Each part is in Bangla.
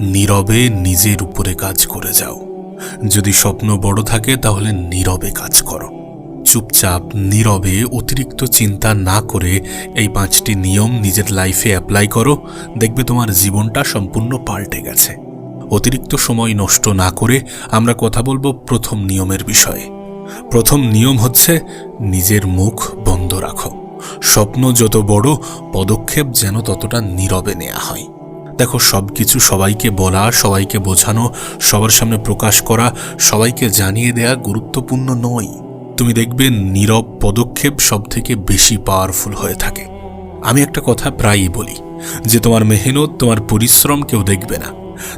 নীরবে নিজের উপরে কাজ করে যাও। যদি স্বপ্ন বড় থাকে, তাহলে নীরবে কাজ করো। চুপচাপ, নীরবে, অতিরিক্ত চিন্তা না করে এই পাঁচটি নিয়ম নিজের লাইফে অ্যাপ্লাই করো। দেখবে তোমার জীবনটা সম্পূর্ণ পাল্টে গেছে। অতিরিক্ত সময় নষ্ট না করে আমরা কথা বলব প্রথম নিয়মের বিষয়ে। প্রথম নিয়ম হচ্ছে নিজের মুখ বন্ধ রাখো। স্বপ্ন যত বড়, পদক্ষেপ যেন ততটা নীরবে নেওয়া হয়। দেখো সব কিছু সবাইকে বলা, সবাইকে বোঝানো, সবার সামনে প্রকাশ করা, সবাইকে জানিয়ে দেয়া গুরুত্বপূর্ণ নয়। তুমি দেখবে নীরব পদক্ষেপ সব থেকে বেশি পাওয়ারফুল হয়ে থাকে। আমি একটা কথা প্রায়ই বলি, যে তোমার মেহনত, তোমার পরিশ্রম কেউ দেখবে না।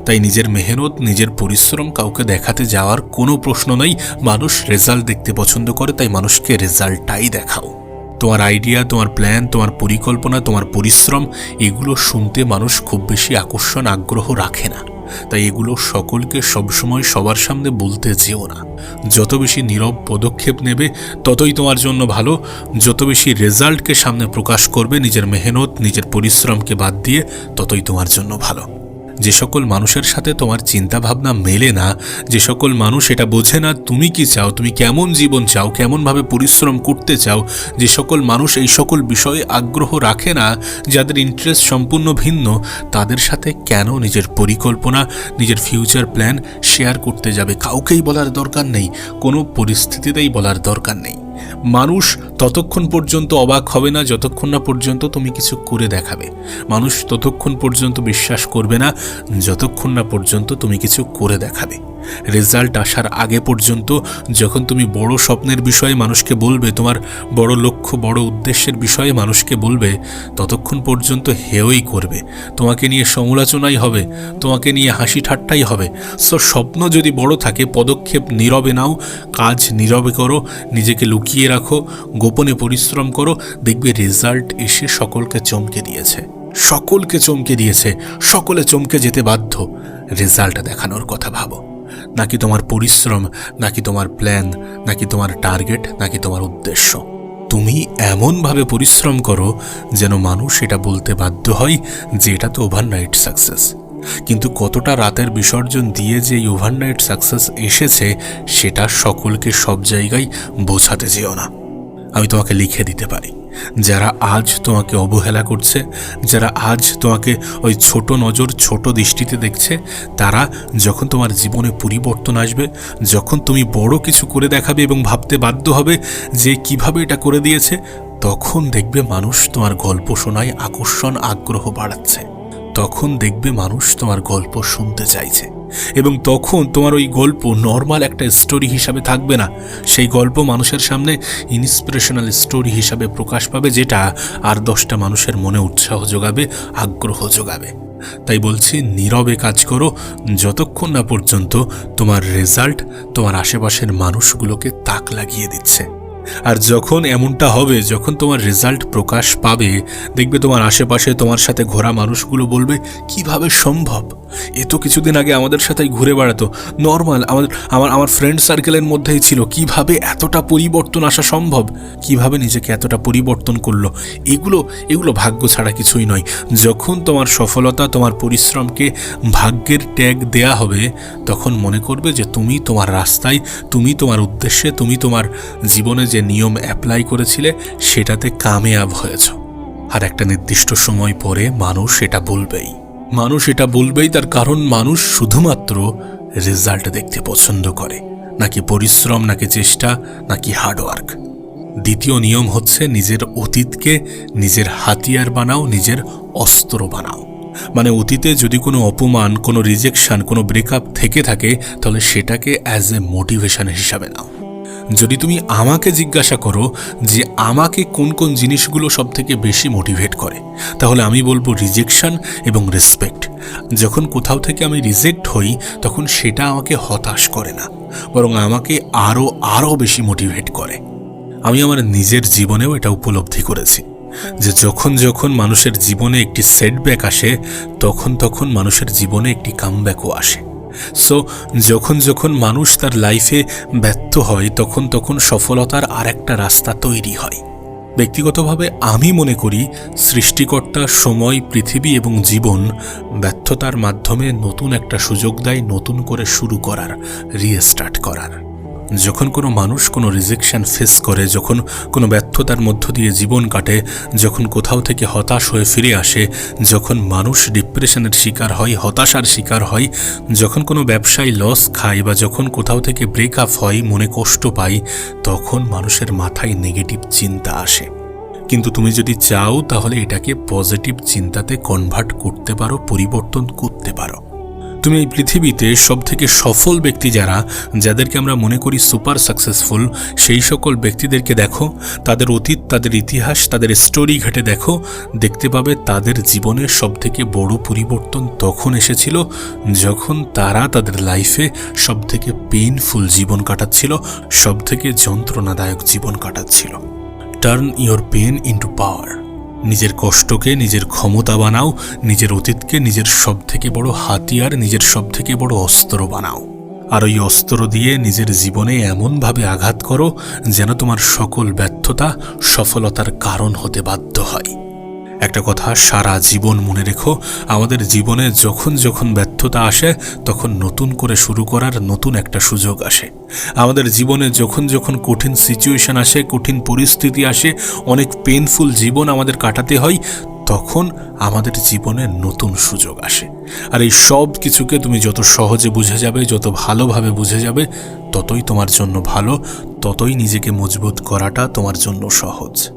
তাই নিজের মেহনত, নিজের পরিশ্রম কাউকে দেখাতে যাওয়ার কোনো প্রশ্ন নেই। মানুষ রেজাল্ট দেখতে পছন্দ করে, তাই মানুষকে রেজাল্টটাই দেখাও। তোমার আইডিয়া তোমার প্ল্যান তোমার পরিকল্পনা, তোমার পরিশ্রম, এগুলো শুনতে মানুষ খুব বেশি আকর্ষণ, আগ্রহ রাখে না। তাই এগুলো সকলকে সবসময় সবার সামনে বলতে যেও না। যত বেশি নীরব পদক্ষেপ নেবে, ততই তোমার জন্য ভালো। যত বেশি রেজাল্টকে সামনে প্রকাশ করবে, নিজের মেহনত, নিজের পরিশ্রমকে বাদ দিয়ে, ততই তোমার জন্য ভালো। যে সকল মানুষের সাথে তোমার চিন্তা ভাবনা মেলে না, যে সকল মানুষ এটা বোঝে না, তুমি কি চাও, তুমি কেমন জীবন চাও, কেমনভাবে পরিশ্রম করতে চাও, যে সকল মানুষ এই সকল বিষয়ে আগ্রহ রাখে না, যাদের ইন্টারেস্ট সম্পূর্ণ ভিন্ন, তাদের সাথে কেন নিজের পরিকল্পনা, নিজের ফিউচার প্ল্যান শেয়ার করতে যাবে? কাউকেই বলার দরকার নেই, কোনো পরিস্থিতিতেই বলার দরকার নেই। মানুষ ততক্ষণ পর্যন্ত অবাক হবে না, যতক্ষণ না পর্যন্ত তুমি কিছু করে দেখাবে। মানুষ ততক্ষণ পর্যন্ত বিশ্বাস করবে না, যতক্ষণ না পর্যন্ত তুমি কিছু করে দেখাবে। রেজাল্ট আসার আগে পর্যন্ত যখন তুমি বড় স্বপ্নের বিষয়ে মানুষকে বলবে, তোমার বড় লক্ষ্য, বড় উদ্দেশ্যের বিষয়ে মানুষকে বলবে, ততক্ষণ পর্যন্ত হেয়ই করবে। তোমাকে নিয়ে সমালোচনাই হবে, তোমাকে নিয়ে হাসি ঠাট্টাই হবে। সো স্বপ্ন যদি বড় থাকে, পদক্ষেপ নীরবে নাও, কাজ নীরবে করো, নিজেকে লুকিয়ে রাখো, গোপনে পরিশ্রম করো, দেখবে রেজাল্ট এসে সকলকে চমকে দিয়েছে। সকলকে চমকে দিয়েছে, সকলে চমকে যেতে বাধ্য। রেজাল্ট দেখানোর কথা ভাবো। নাকি তোমার পরিশ্রম, নাকি তোমার প্ল্যান নাকি তোমার টার্গেট নাকি তোমার উদ্দেশ্য? তুমি এমনভাবে পরিশ্রম করো যেন মানুষ এটা বলতে বাধ্য হয় যে এটা তো ওভারনাইট সাকসেস কিন্তু কতটা রাতের বিসর্জন দিয়ে যে ওভারনাইট সাকসেস এসেছে, সেটা সকলকে সব জায়গায় বোঝাতে যেও না। আমি তোমাকে লিখে দিতে পারি। যারা আজ তোমাকে অবহেলা করছে, যারা আজ তোমাকে ওই ছোট নজর, ছোট দৃষ্টিতে দেখছে, তারা যখন তোমার জীবনে পরিবর্তন আসবে, যখন তুমি বড় কিছু করে দেখাবে এবং ভাবতে বাধ্য হবে যে কীভাবে এটা করে দিয়েছে, তখন দেখবে মানুষ তোমার গল্প শোনায় আকর্ষণ, আগ্রহ বাড়াচ্ছে। তখন দেখবে মানুষ তোমার গল্প শুনতে চাইছে। এবং তখন তোমার ওই গল্প নর্মাল একটা স্টোরি হিসাবে থাকবে না। সেই গল্প মানুষের সামনে ইন্সপিরেশনাল স্টোরি হিসাবে প্রকাশ পাবে, যেটা আর দশটা মানুষের মনে উৎসাহ যোগাবে, আগ্রহ যোগাবে। তাই বলছি, নীরবে কাজ করো, যতক্ষণ না পর্যন্ত তোমার রেজাল্ট তোমার আশেপাশের মানুষগুলোকে তাক লাগিয়ে দিচ্ছে। আর যখন এমনটা হবে, যখন তোমার রেজাল্ট প্রকাশ পাবে, দেখবে তোমার আশেপাশে তোমার সাথে ঘোরা মানুষগুলো বলবে, কীভাবে সম্ভব? এ তো কিছুদিন আগে আমাদের সাথেই ঘুরে বেড়াতো। নর্মাল আমাদের, আমার আমার ফ্রেন্ড সার্কেলের মধ্যেই ছিল। কীভাবে এতটা পরিবর্তন আসা সম্ভব? কীভাবে নিজেকে এতটা পরিবর্তন করল? এগুলো এগুলো ভাগ্য ছাড়া কিছুই নয়। যখন তোমার সফলতা, তোমার পরিশ্রমকে ভাগ্যের ট্যাগ দেয়া হবে, তখন মনে করবে যে তুমি তোমার রাস্তায়, তুমি তোমার উদ্দেশ্যে, তুমি তোমার জীবনে যে নিয়ম অ্যাপ্লাই করেছিলে, সেটাতে কামেয়াব হয়েছ। আর একটা নির্দিষ্ট সময় পরে মানুষ এটা বলবেই। মানুষ এটা বলবেই, তার কারণ মানুষ শুধুমাত্র রেজাল্ট দেখতে পছন্দ করে। নাকি পরিশ্রম, নাকি চেষ্টা, নাকি হার্ডওয়ার্ক দ্বিতীয় নিয়ম হচ্ছে নিজের অতীতকে নিজের হাতিয়ার বানাও, নিজের অস্ত্র বানাও। মানে অতীতে যদি কোনো অপমান, কোনো রিজেকশন কোনো ব্রেকআপ থেকে থাকে, তাহলে সেটাকে অ্যাজ এ মোটিভেশন হিসাবে নাও। যদি তুমি আমাকে জিজ্ঞাসা করো যে আমাকে কোন কোন জিনিসগুলো সব থেকে বেশি মোটিভেট করে, তাহলে আমি বলব রিজেকশন এবং রেসপেক্ট যখন কোথাও থেকে আমি রিজেক্ট হই, তখন সেটা আমাকে হতাশ করে না, বরং আমাকে আরও আরও বেশি মোটিভেট করে। আমি আমার নিজের জীবনেও এটা উপলব্ধি করেছি, যে যখন যখন মানুষের জীবনে একটি সেটব্যাক আসে, তখন তখন মানুষের জীবনে একটি কামব্যাকও আসে। সো যখন যখন মানুষ তার লাইফে ব্যর্থ হয়, তখন তখন সফলতার আর একটা রাস্তা তৈরি হয়। ব্যক্তিগতভাবে আমি মনে করি, সৃষ্টিকর্তা, সময়, পৃথিবী এবং জীবন ব্যর্থতার মাধ্যমে নতুন একটা সুযোগ দেয়, নতুন করে শুরু করার রিস্টার্ট করার। যখন কোনো মানুষ কোনো রিজেকশন ফেস করে, যখন কোনো ব্যর্থতার মধ্য দিয়ে জীবন কাটে, যখন কোথাও থেকে হতাশ হয়ে ফিরে আসে, যখন মানুষ ডিপ্রেশনের শিকার হয়, হতাশার শিকার হয়, যখন কোনো ব্যবসায় লস খায় বা যখন কোথাও থেকে ব্রেকআপ হয়, মনে কষ্ট পায় তখন মানুষের মাথায় নেগেটিভ চিন্তা আসে। কিন্তু তুমি যদি চাও, তাহলে এটাকে পজিটিভ চিন্তাতে কনভার্ট করতে পারো, পরিবর্তন করতে পারো। তুমি এই পৃথিবীতে সব থেকে সফল ব্যক্তি যারা, যাদেরকে আমরা মনে করি সুপার সাকসেসফুল, সেই সকল ব্যক্তিদেরকে দেখো, তাদের অতীত, তাদের ইতিহাস, তাদের স্টোরি ঘেটে দেখো, দেখতে পাবে তাদের জীবনের সব থেকে বড় পরিবর্তন তখন এসেছিল যখন তারা তাদের লাইফে সব থেকে পেইনফুল জীবন কাটাচ্ছিল সব থেকে যন্ত্রণাদায়ক জীবন কাটাচ্ছিল। Turn your pain into power নিজের কষ্টকে নিজের ক্ষমতা বানাও, নিজের অতীতকে নিজের সব থেকে বড় হাতিয়ার, নিজের সব থেকে বড় অস্ত্র বানাও। আর ওই অস্ত্র দিয়ে নিজের জীবনে এমনভাবে আঘাত করো যেন তোমার সকল ব্যর্থতা সফলতার কারণ হতে বাধ্য হয়। একটা কথা সারা জীবন মনে রেখো, আমাদের জীবনে যখন যখন ব্যর্থতা আসে, তখন নতুন করে শুরু করার নতুন একটা সুযোগ আসে। আমাদের জীবনে যখন যখন কঠিন সিচুয়েশন আসে, কঠিন পরিস্থিতি আসে, অনেক পেনফুল জীবন আমাদের কাটাতে হয়, তখন আমাদের জীবনে নতুন সুযোগ আসে। আর এই সব কিছুকে তুমি যত সহজে বুঝে যাবে, যত ভালোভাবে বুঝে যাবে, ততই তোমার জন্য ভালো, ততই নিজেকে মজবুত করাটা তোমার জন্য সহজ।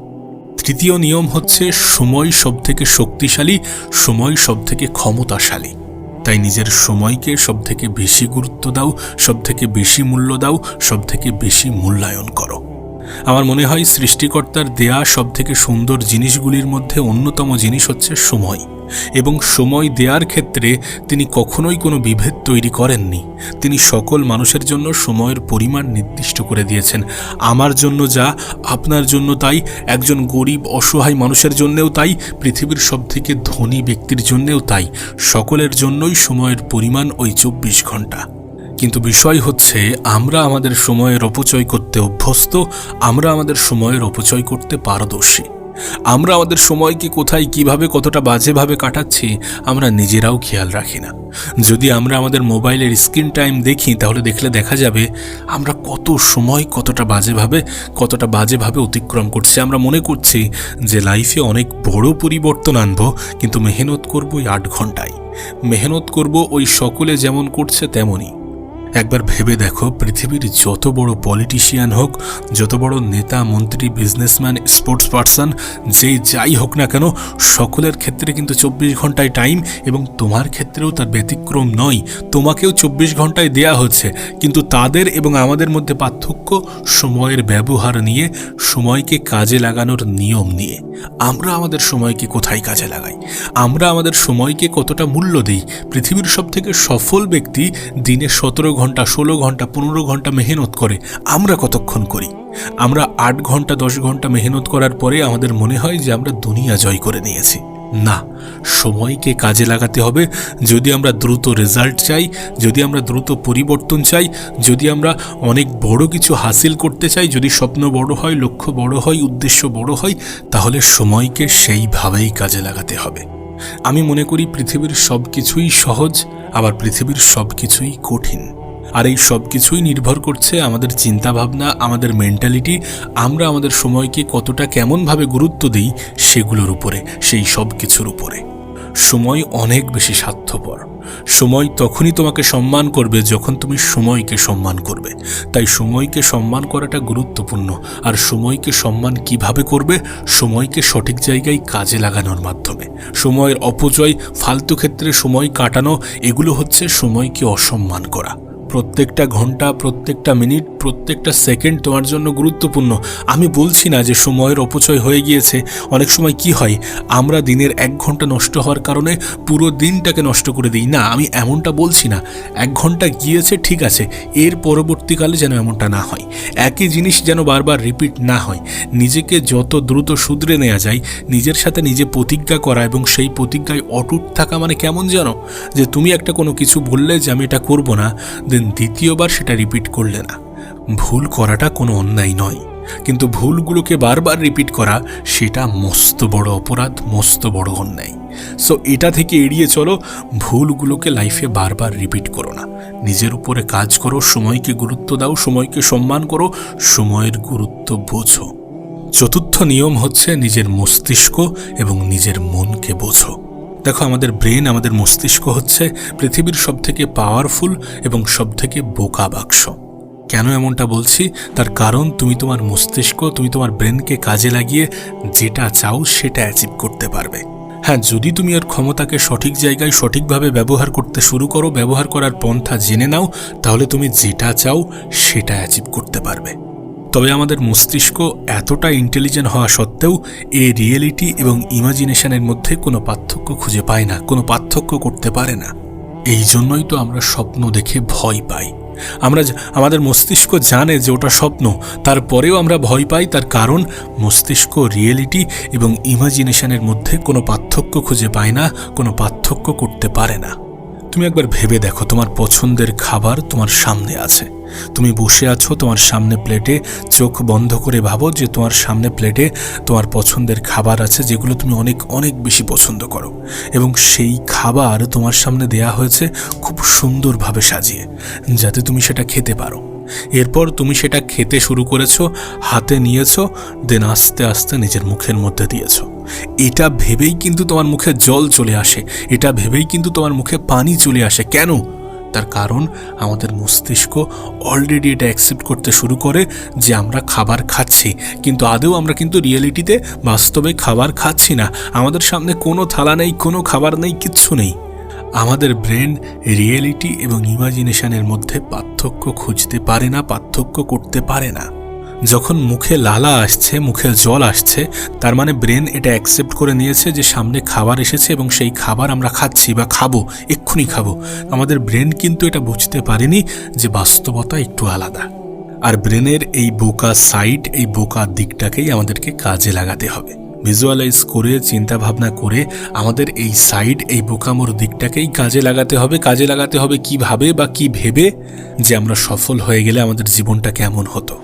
তৃতীয় নিয়ম হচ্ছে, সময় সবথেকে শক্তিশালী, সময় সবথেকে ক্ষমতাশালী। তাই নিজের সময়কে সবথেকে বেশি গুরুত্ব দাও, সবথেকে বেশি মূল্য দাও সব থেকে বেশি মূল্যায়ন করো। আমার মনে হয় সৃষ্টিকর্তার দেয়া সব থেকে সুন্দর জিনিসগুলির মধ্যে অন্যতম জিনিস হচ্ছে সময়। এবং সময় দেওয়ার ক্ষেত্রে তিনি কখনোই কোনো বিভেদ তৈরি করেননি। তিনি সকল মানুষের জন্য সময়ের পরিমাণ নির্দিষ্ট করে দিয়েছেন। আমার জন্য যা, আপনার জন্য তাই, একজন গরিব, অসহায় মানুষের জন্যেও তাই, পৃথিবীর সব থেকে ধনী ব্যক্তির জন্যেও তাই। সকলের জন্যই সময়ের পরিমাণ ওই চব্বিশ ঘণ্টা। কিন্তু বিষয় হচ্ছে, আমরা আমাদের সময়ের অপচয় করতে অভ্যস্ত, আমরা আমাদের সময়ের অপচয় করতে পারদর্শী। আমরা আমাদের সময়কে কোথায়, কীভাবে, কতটা বাজেভাবে কাটাচ্ছি, আমরা নিজেরাও খেয়াল রাখি না। যদি আমরা আমাদের মোবাইলের স্ক্রিন টাইম দেখি, তাহলে দেখলে দেখা যাবে, আমরা কত সময় কতটা বাজেভাবে কতটা বাজেভাবে অতিক্রম করছি। আমরা মনে করছি যে লাইফে অনেক বড় পরিবর্তন আনব, কিন্তু মেহনত করব ওই আট ঘন্টায়। মেহনত করব ওই সকলে যেমন করছে তেমনই। একবার ভেবে দেখো, পৃথিবীর যত বড় পলিটিশিয়ান হোক, যত বড় নেতা, মন্ত্রী বিজনেসম্যান স্পোর্টস পার্সন যে যাই হোক না কেন, সকলের ক্ষেত্রে কিন্তু চব্বিশ ঘন্টায় টাইম এবং তোমার ক্ষেত্রেও তার ব্যতিক্রম নয়। তোমাকেও চব্বিশ ঘন্টায় দেয়া হচ্ছে। কিন্তু তাদের এবং আমাদের মধ্যে পার্থক্য সময়ের ব্যবহার নিয়ে, সময়কে কাজে লাগানোর নিয়ম নিয়ে। আমরা আমাদের সময়কে কোথায় কাজে লাগাই? আমরা আমাদের সময়কে কতটা মূল্য দিই? পৃথিবীর সব থেকে সফল ব্যক্তি দিনে সতেরো ঘণ্টা, ষোলো ঘণ্টা, পনেরো ঘণ্টা মেহনত করে, আমরা কতক্ষণ করি? আমরা আট ঘণ্টা, দশ ঘণ্টা মেহনত করার পরে আমাদের মনে হয় যে আমরা দুনিয়া জয় করে নিয়েছি। না, সময়কে কাজে লাগাতে হবে। যদি আমরা দ্রুত রেজাল্ট চাই, যদি আমরা দ্রুত পরিবর্তন চাই, যদি আমরা অনেক বড় কিছু হাসিল করতে চাই, যদি স্বপ্ন বড় হয়, লক্ষ্য বড় হয়, উদ্দেশ্য বড় হয়, তাহলে সময়কে সেইভাবেই কাজে লাগাতে হবে। আমি মনে করি পৃথিবীর সব কিছুই সহজ, আবার পৃথিবীর সব কিছুই কঠিন। আর এই সব কিছুই নির্ভর করছে আমাদের চিন্তাভাবনা, আমাদের মেন্টালিটি আমরা আমাদের সময়কে কতটা কেমনভাবে গুরুত্ব দিই সেগুলোর উপরে, সেই সব কিছুর উপরে। সময় অনেক বেশি স্বার্থপর। সময় তখনই তোমাকে সম্মান করবে যখন তুমি সময়কে সম্মান করবে। তাই সময়কে সম্মান করাটা গুরুত্বপূর্ণ। আর সময়কে সম্মান কীভাবে করবে? সময়কে সঠিক জায়গায় কাজে লাগানোর মাধ্যমে। সময়ের অপচয়, ফালতু ক্ষেত্রে সময় কাটানো, এগুলো হচ্ছে সময়কে অসম্মান করা। প্রত্যেকটা ঘণ্টা প্রত্যেকটা মিনিট প্রত্যেকটা সেকেন্ড তোমার জন্য গুরুত্বপূর্ণ। আমি বলছি না যে সময়ের অপচয় হয়ে গিয়েছে। অনেক সময় কি হয়, আমরা দিনের এক ঘণ্টা নষ্ট হওয়ার কারণে পুরো দিনটাকে নষ্ট করে দিই। না, আমি এমনটা বলছি না। এক ঘণ্টা গিয়েছে, ঠিক আছে। এর পরবর্তীকালে যেন এমনটা না হয়। একই জিনিস যেন বারবার রিপিট না হয়। নিজেকে যত দ্রুত শুধরে নেওয়া যায়, নিজের সাথে নিজে প্রতিজ্ঞা করা এবং সেই প্রতিজ্ঞায় অটুট থাকা মানে কেমন জানো? যে তুমি একটা কোনো কিছু বললে যে আমি এটা করব না দেন দ্বিতীয়বার সেটা রিপিট করলে না। ভুল করাটা কোনো অন্যায় নয়। কিন্তু ভুলগুলোকে বারবার রিপিট করা, সেটা মস্ত বড় অপরাধ, মস্ত বড় অন্যায়। সো এটা থেকে এড়িয়ে চলো, ভুলগুলোকে লাইফে বারবার রিপিট করো না। নিজের উপরে কাজ করো, সময়কে গুরুত্ব দাও, সময়কে সম্মান করো, সময়ের গুরুত্ব বোঝো। চতুর্থ নিয়ম হচ্ছে নিজের মস্তিষ্ক এবং নিজের মনকে বোঝো। দেখো, আমাদের ব্রেন আমাদের মস্তিষ্ক হচ্ছে পৃথিবীর সবথেকে পাওয়ারফুল এবং সবথেকে বোকা বাক্স। কেন এমনটা বলছি? তার কারণ তুমি তোমার মস্তিষ্ক, তুমি তোমার ব্রেনকে কাজে লাগিয়ে যেটা চাও সেটা অ্যাচিভ করতে পারবে। হ্যাঁ যদি তুমি এর ক্ষমতাকে সঠিক জায়গায় সঠিকভাবে ব্যবহার করতে শুরু করো, ব্যবহার করার পন্থা জেনে নাও, তাহলে তুমি যেটা চাও সেটা অ্যাচিভ করতে পারবে। তবে আমাদের মস্তিষ্ক এতটা ইন্টেলিজেন্ট হওয়া সত্ত্বেও এই রিয়েলিটি এবং ইমাজিনেশনের মধ্যে কোনো পার্থক্য খুঁজে পায় না, কোনো পার্থক্য করতে পারে না। এই জন্যই তো আমরা স্বপ্ন দেখে ভয় পাই। আমরা আমাদের মস্তিষ্ক জানে যে ওটা স্বপ্ন। তারপরেও আমরা ভয় পাই, তার কারণ মস্তিষ্ক রিয়েলিটি এবং ইমাজিনেশনের মধ্যে কোনো পার্থক্য খুঁজে পায় না, কোনো পার্থক্য করতে পারে না। তুমি একবার ভেবে দেখো, তোমার পছন্দের খাবার তোমার সামনে আছে। তুমি বসে আছো তোমার সামনে প্লেটে, চোখ বন্ধ করে ভাবো যে তোমার সামনে প্লেটে তোমার পছন্দের খাবার আছে যেগুলো তুমি অনেক অনেক বেশি পছন্দ করো। এবং সেই খাবার তোমার সামনে দেয়া হয়েছে খুব সুন্দরভাবে সাজিয়ে, যাতে তুমি সেটা খেতে পারো। এরপর তুমি সেটা খেতে শুরু করেছ, হাতে নিয়েছো দেন আস্তে আস্তে নিজের মুখের মধ্যে দিয়েছ। এটা ভেবেই কিন্তু তোমার মুখে জল চলে আসে, এটা ভেবেই কিন্তু তোমার মুখে পানি চলে আসে। কেন? তার কারণ আমাদের মস্তিষ্ক অলরেডি এটা অ্যাকসেপ্ট করতে শুরু করে যে আমরা খাবার খাচ্ছি। কিন্তু আদেও আমরা কিন্তু রিয়েলিটিতে বাস্তবে খাবার খাচ্ছি না। আমাদের সামনে কোনো থালা নেই, কোনো খাবার নেই, কিচ্ছু নেই। আমাদের ব্রেন রিয়েলিটি এবং ইমাজিনেশনের মধ্যে পার্থক্য খুঁজতে পারে না, পার্থক্য করতে পারে না। যখন মুখে লালা আসছে, মুখে জল আসছে, তার মানে ব্রেন এটা অ্যাকসেপ্ট করে নিয়েছে যে সামনে খাবার এসেছে এবং সেই খাবার আমরা খাচ্ছি বা খাব, এক্ষুনি খাব। আমাদের ব্রেন কিন্তু এটা বুঝতে পারেনি যে বাস্তবতা একটু আলাদা। আর ব্রেনের এই বোকা সাইড এই বোকা দিকটাকেই আমাদেরকে কাজে লাগাতে হবে। ভিজুয়ালাইজ করে চিন্তা ভাবনা করে আমাদের এই সাইড এই বোকামোর দিকটাকেই কাজে লাগাতে হবে। কাজে লাগাতে হবে কীভাবে বা কি ভেবে যে আমরা সফল হয়ে গেলে আমাদের জীবনটা কেমন হতো।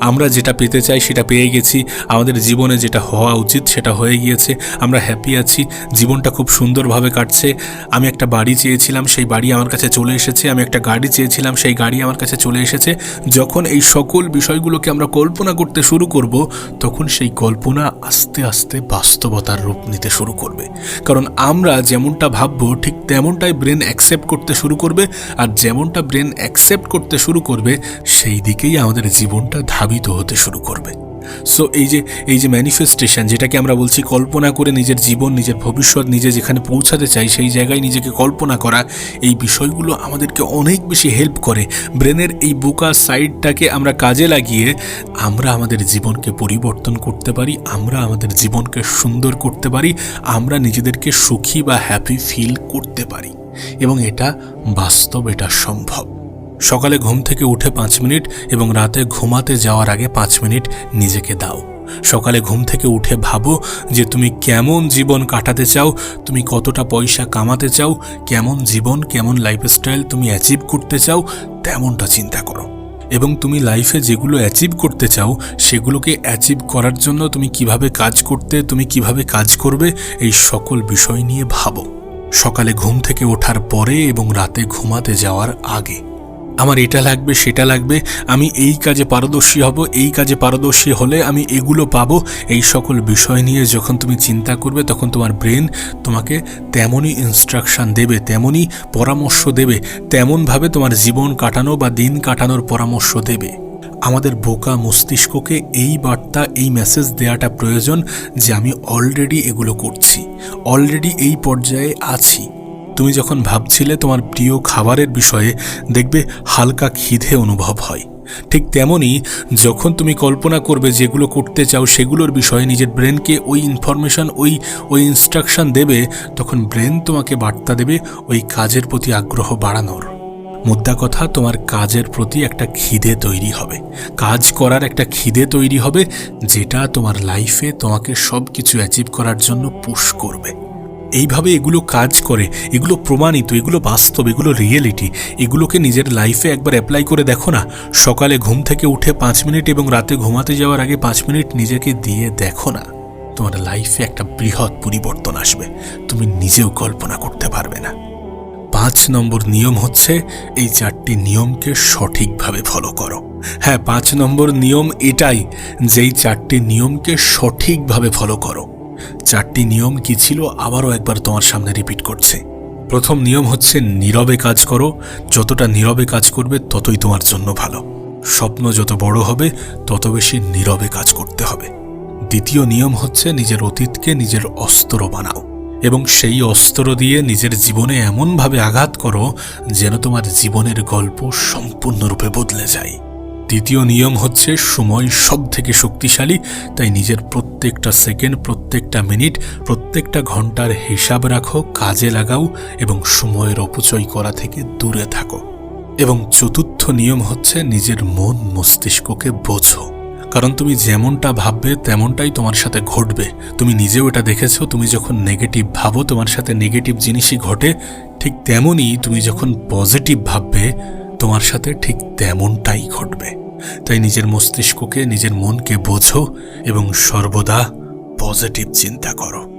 আমরা যেটা পেতে চাই সেটা পেয়ে গেছি। আমাদের জীবনে যেটা হওয়া উচিত সেটা হয়ে গিয়েছে। আমরা হ্যাপি আছি। জীবনটা খুব সুন্দরভাবে কাটছে। আমি একটা বাড়ি চেয়েছিলাম, সেই বাড়ি আমার কাছে চলে এসেছে। আমি একটা গাড়ি চেয়েছিলাম, সেই গাড়ি আমার কাছে চলে এসেছে। যখন এই সকল বিষয়গুলোকে আমরা কল্পনা করতে শুরু করব, তখন সেই কল্পনা আস্তে আস্তে বাস্তবতার রূপ নিতে শুরু করবে। কারণ আমরা যেমনটা ভাবব, ঠিক তেমনটাই ব্রেন অ্যাকসেপ্ট করতে শুরু করবে আর যেমনটা ব্রেন অ্যাকসেপ্ট করতে শুরু করবে, সেই দিকেই আমাদের জীবনটা ধাবিত হতে শুরু করবে। সো এই যে এই যে ম্যানিফেস্টেশন যেটাকে আমরা বলছি কল্পনা করে নিজের জীবন, নিজের ভবিষ্যৎ, নিজে যেখানে পৌঁছাতে চাই, সেই জায়গায় নিজেকে কল্পনা করা, এই বিষয়গুলো আমাদেরকে অনেক বেশি হেল্প করে। ব্রেনের এই বোকা সাইডটাকে আমরা কাজে লাগিয়ে আমরা আমাদের জীবনকে পরিবর্তন করতে পারি, আমরা আমাদের জীবনকে সুন্দর করতে পারি, আমরা নিজেদেরকে সুখী বা হ্যাপি ফিল করতে পারি। এবং এটা বাস্তব, এটা সম্ভব। সকালে ঘুম থেকে উঠে পাঁচ মিনিট এবং রাতে ঘুমাতে যাওয়ার আগে পাঁচ মিনিট নিজেকে দাও। সকালে ঘুম থেকে উঠে ভাবো যে তুমি কেমন জীবন কাটাতে চাও, তুমি কতটা পয়সা কামাতে চাও, কেমন জীবন, কেমন লাইফস্টাইল তুমি অ্যাচিভ করতে চাও, তেমনটা চিন্তা করো। এবং তুমি লাইফে যেগুলো অ্যাচিভ করতে চাও, সেগুলোকে অ্যাচিভ করার জন্য তুমি কীভাবে কাজ করতে, তুমি কীভাবে কাজ করবে, এই সকল বিষয় নিয়ে ভাবো। সকালে ঘুম থেকে ওঠার পরে এবং রাতে ঘুমাতে যাওয়ার আগে। আমার এটা লাগবে, সেটা লাগবে, আমি এই কাজে পারদর্শী হব, এই কাজে পারদর্শী হলে আমি এগুলো পাবো। এই সকল বিষয় নিয়ে যখন তুমি চিন্তা করবে, তখন তোমার ব্রেন তোমাকে তেমনই ইনস্ট্রাকশন দেবে, তেমনই পরামর্শ দেবে, তেমনভাবে তোমার জীবন কাটানো বা দিন কাটানোর পরামর্শ দেবে। আমাদের বোকা মস্তিষ্ককে এই বার্তা, এই মেসেজ দেওয়াটা প্রয়োজন যে আমি অলরেডি এগুলো করছি অলরেডি এই পর্যায়ে আছি। তুমি যখন ভাবছিলে তোমার প্রিয় খাবারের বিষয়ে, দেখবে হালকা খিদে অনুভব হয়। ঠিক তেমনই যখন তুমি কল্পনা করবে যেগুলো করতে চাও সেগুলোর বিষয়ে নিজের ব্রেনকে ওই ইনফরমেশন ওই ওই ইনস্ট্রাকশন দেবে, তখন ব্রেন তোমাকে বার্তা দেবে ওই কাজের প্রতি আগ্রহ বাড়ানোর। মুদ্রা কথা, তোমার কাজের প্রতি একটা খিদে তৈরি হবে। কাজ করার একটা খিদে তৈরি হবে, যেটা তোমার লাইফে তোমাকে সব কিছু অ্যাচিভ করার জন্য পুশ করবে। এইভাবে এগুলো কাজ করে, এগুলো প্রমাণিত, এগুলো বাস্তব, এগুলো রিয়েলিটি এগুলোকে নিজের লাইফে একবার অ্যাপ্লাই করে দেখো না। সকালে ঘুম থেকে উঠে পাঁচ মিনিট এবং রাতে ঘুমাতে যাওয়ার আগে পাঁচ মিনিট নিজেকে দিয়ে দেখো না। তোমার লাইফে একটা বৃহৎ পরিবর্তন আসবে। তুমি নিজেও কল্পনা করতে পারবে না। পাঁচ নম্বর নিয়ম হচ্ছে, এই চারটি নিয়মকে সঠিকভাবে ফলো করো। হ্যাঁ পাঁচ নম্বর নিয়ম এটাই যেই চারটি নিয়মকে সঠিকভাবে ফলো করো। চারটি নিয়ম কি ছিল আবারও একবার তোমার সামনে রিপিট করছে। প্রথম নিয়ম হচ্ছে নীরবে কাজ করো, যতটা নীরবে কাজ করবে ততই তোমার জন্য ভালো। স্বপ্ন যত বড় হবে, তত বেশি নীরবে কাজ করতে হবে। দ্বিতীয় নিয়ম হচ্ছে নিজের অতীতকে নিজের অস্ত্র বানাও এবং সেই অস্ত্র দিয়ে নিজের জীবনে এমনভাবে আঘাত করো যেন তোমার জীবনের গল্প সম্পূর্ণরূপে বদলে যায়। তৃতীয় নিয়ম হচ্ছে সময় সব থেকে শক্তিশালী, তাই নিজের প্রত্যেকটা সেকেন্ড, প্রত্যেকটা মিনিট, প্রত্যেকটা ঘণ্টার হিসাব রাখো, কাজে লাগাও এবং সময়ের অপচয় করা থেকে দূরে থাকো। এবং চতুর্থ নিয়ম হচ্ছে নিজের মন মস্তিষ্ককে বোঝো। কারণ তুমি যেমনটা ভাববে, তেমনটাই তোমার সাথে ঘটবে। তুমি নিজেও এটা দেখেছ, তুমি যখন নেগেটিভ ভাবো, তোমার সাথে নেগেটিভ জিনিসই ঘটে, ঠিক তেমনই তুমি যখন পজিটিভ ভাববে তোমার সাথে ঠিক তেমনটাই ঘটবে। তাই নিজের মস্তিষ্ককে, নিজের মনকে বোঝো এবং সর্বদা পজিটিভ চিন্তা করো।